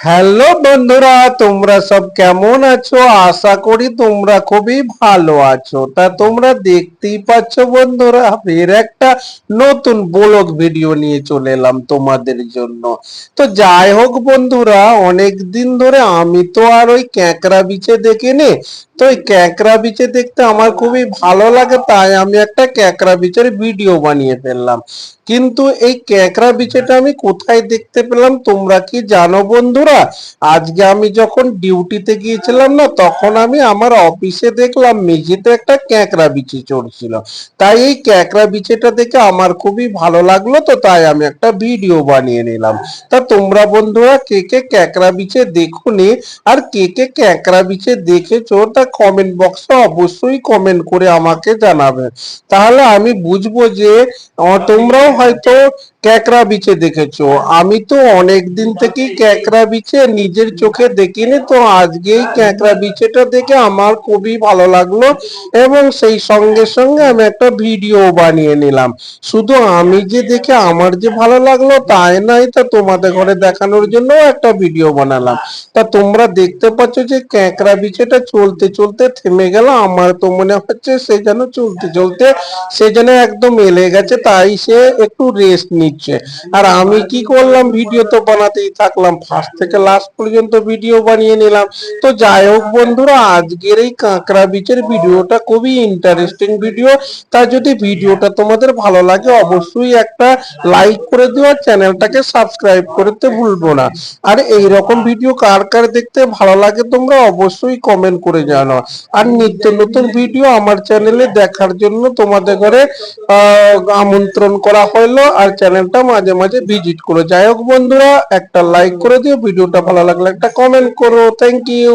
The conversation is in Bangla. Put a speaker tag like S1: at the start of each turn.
S1: হ্যালো বন্ধুরা, তোমরা সব কেমন আছো? আশা করি তোমরা খুবই ভালো আছো। তা তোমরা দেখতেই পাচ্ছ বন্ধুরা, ফের একটা নতুন ব্লগ ভিডিও নিয়ে চলে এলাম তোমাদের জন্য। তো যাই হোক বন্ধুরা অনেক দিন ধরে আমি তো আর ওই ক্যাঁকড়া বিছে দেখিনি। তো ওই ক্যাঁকড়া বিচে দেখতে আমার খুবই ভালো লাগে, তাই আমি একটা ক্যাঁকড়া বিচের ভিডিও বানিয়ে ফেললাম। কিন্তু এই ক্যাঁকড়া বিচেটা আমি কোথায় দেখতে পেলাম, তোমরা কি জানো বন্ধুরা? আজকে আমি যখন ডিউটিতে গিয়েছিলাম না, তখন আমি আমার অফিসে দেখলাম মেঝেতে একটা ক্যাঁকড়া বিচি চড়ছিল। তাই এই ক্যাঁকড়া বিচেটা দেখে আমার খুবই ভালো লাগল তো, তাই আমি একটা ভিডিও বানিয়ে নিলাম। তা তোমরা বন্ধুরা, কে কে ক্যাঁকড়া বিচে দেখুনি আর কে কে ক্যাঁকড়া বিচে দেখেছ, তা কমেন্ট বক্সে অবশ্যই কমেন্ট করে আমাকে জানাবে। তাহলে আমি বুঝব যে তোমরাও হয়তো ক্যাকড়া বিছে দেখেছ? আমি তো অনেক দিন থেকেই ক্যাকড়া বিছে নিজের চোখে দেখিনি, তো আজকেই ক্যাকড়া বিছেটা দেখে আমার খুবই ভালো লাগল এবং সেই সঙ্গে সঙ্গে আমি একটা ভিডিও বানিয়ে নিলাম। শুধু আমি যে দেখে আমার যে ভালো লাগল, তাই নয়, তা তোমাদের ঘরে দেখানোর জন্য একটা ভিডিও বানালাম। তা তোমরা দেখতে পাচ্ছ যে ক্যাকড়া বিছেটা চলতে চলতে থেমে গেল, আমার তো মনে হচ্ছে সে যেন চলতে চলতে, সে যেন একদম এলে গেছে, তাই সে একটু রেস্ট নিচ্ছে আর আমি কি করলাম? ভিডিও তো বানাতেই থাকলাম। ফার্স্ট থেকে লাস্ট পর্যন্ত ভিডিও বানিয়ে নিলাম। তো যাই হোক বন্ধুরা, আজকের এই কাঁকড়া বিচের ভিডিওটা খুবই ইন্টারেস্টিং ভিডিও তা যদি ভিডিওটা তোমাদের ভালো লাগে, অবশ্যই একটা লাইক করে দিও আর চ্যানেলটাকে সাবস্ক্রাইব করতে ভুলবো না। আর এই রকম ভিডিও কার কার দেখতে ভালো লাগে তোমরা অবশ্যই কমেন্ট করে জানো। আর নিত্য নতুন ভিডিও আমার চ্যানেলে দেখার জন্য তোমাদের ঘরে আমন্ত্রণ করা হলো। আর চ্যানেলটা মাঝে মাঝে ভিজিট করো। যাই হোক বন্ধুরা, একটা লাইক করে দিও, ভিডিওটা ভালো লাগলে একটা কমেন্ট করো। Thank you